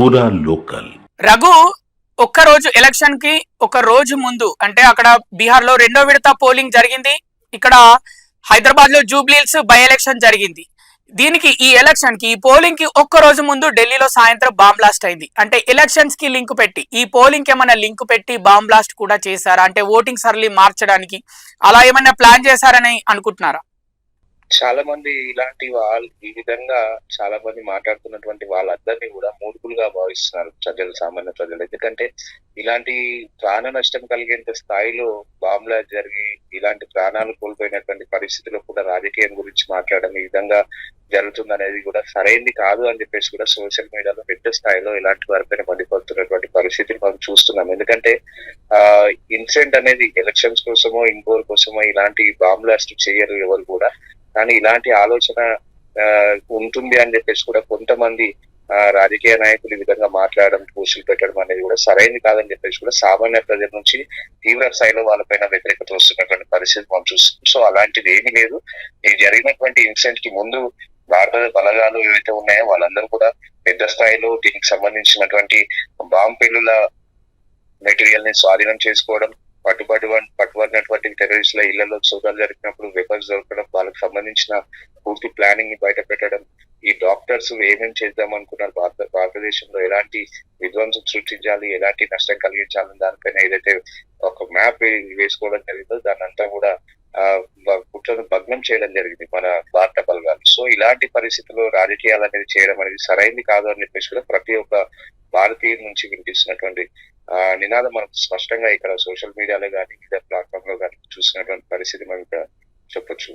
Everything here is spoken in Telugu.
పూరా లోకల్. రఘు ఒక్క రోజు ఎలక్షన్కి ఒక రోజు ముందు అంటే అక్కడ బీహార్లో రెండో విడత పోలింగ్ జరిగింది. ఇక్కడ హైదరాబాద్లో జూబ్లీల్స్ బై ఎలక్షన్ జరిగింది. దీనికి ఈ ఎలక్షన్కి ఈ పోలింగ్కి ఒక్క రోజు ముందు ఢిల్లీలో సాయంత్రం బాంబ్ బ్లాస్ట్ అయింది. అంటే ఎలక్షన్స్కి లింక్ పెట్టి ఈ పోలింగ్కి ఏమైనా లింక్ పెట్టి బాంబ్ బ్లాస్ట్ కూడా చేశారా? అంటే ఓటింగ్ సరళి మార్చడానికి అలా ఏమైనా ప్లాన్ చేశారని అనుకుంటున్నారా? చాలా మంది ఇలాంటి వాళ్ళు ఈ విధంగా చాలా మంది మాట్లాడుతున్నటువంటి వాళ్ళందరినీ కూడా మూర్ఖులుగా భావిస్తున్నారు ప్రజలు సామాన్య ప్రజలు. ఎందుకంటే ఇలాంటి ప్రాణ నష్టం కలిగేంత స్థాయిలో బాంబులా జరిగి ఇలాంటి ప్రాణాలు కోల్పోయినటువంటి పరిస్థితుల్లో కూడా రాజకీయం గురించి మాట్లాడడం ఈ విధంగా జరుగుతుంది అనేది కూడా సరైంది కాదు అని చెప్పేసి కూడా సోషల్ మీడియాలో పెద్ద స్థాయిలో ఇలాంటి వారిపైన మండిపడుతున్నటువంటి పరిస్థితులు మనం చూస్తున్నాం. ఎందుకంటే ఆ ఇన్సిడెంట్ అనేది ఎలక్షన్స్ కోసమో ఇంకోరి కోసమో ఇలాంటి బాంబ్ బ్లాస్ట్ చేయరు ఎవరు కూడా. కానీ ఇలాంటి ఆలోచన ఉంటుంది అని చెప్పేసి కూడా కొంతమంది రాజకీయ నాయకులు ఈ విధంగా మాట్లాడడం పోస్టులు పెట్టడం అనేది కూడా సరైనది కాదని చెప్పేసి కూడా సామాన్య ప్రజల నుంచి తీవ్ర స్థాయిలో వాళ్ళపైన వ్యతిరేకత వస్తున్నటువంటి పరిస్థితి మనం చూస్తున్నాం. సో అలాంటిది ఏమీ లేదు. ఈ జరిగినటువంటి ఇన్సిడెంట్కి ముందు భారత బలగాలు ఏవైతే ఉన్నాయో వాళ్ళందరూ కూడా పెద్ద స్థాయిలో దీనికి సంబంధించినటువంటి బాంబు పెళ్ళుల మెటీరియల్ని స్వాధీనం చేసుకోవడం పట్టుబడి పట్టుబడినటువంటి టెర్రరిస్టుల ఇళ్ళలో సోదాలు జరిపినప్పుడు వెపన్స్ దొరకడం వాళ్ళకి సంబంధించిన పూర్తి ప్లానింగ్ని బయట పెట్టడం ఈ డాక్టర్స్ ఏమేమి చేద్దాం అనుకున్నారు? భారత భారతదేశంలో ఎలాంటి విధ్వంసం సృష్టించాలి? ఎలాంటి నష్టం కలిగించాలని దానిపైన ఏదైతే ఒక మ్యాప్ వేసుకోవడం జరిగిందో దాని అంతా కూడా ఆ కుట్రను భగ్నం చేయడం జరిగింది మన భారత బలగాలు. సో ఇలాంటి పరిస్థితుల్లో రాజకీయాలు అనేది చేయడం అనేది సరైంది కాదు అని చెప్పేసి కూడా ప్రతి ఒక్క భారతీయుల నుంచి వినిపిస్తున్నటువంటి ఆ నినాదం మనకు స్పష్టంగా ఇక్కడ సోషల్ మీడియాలో కానీ ఇతర ప్లాట్ఫామ్లో కానీ చూసినటువంటి పరిస్థితి మనం ఇక్కడ చెప్పొచ్చు.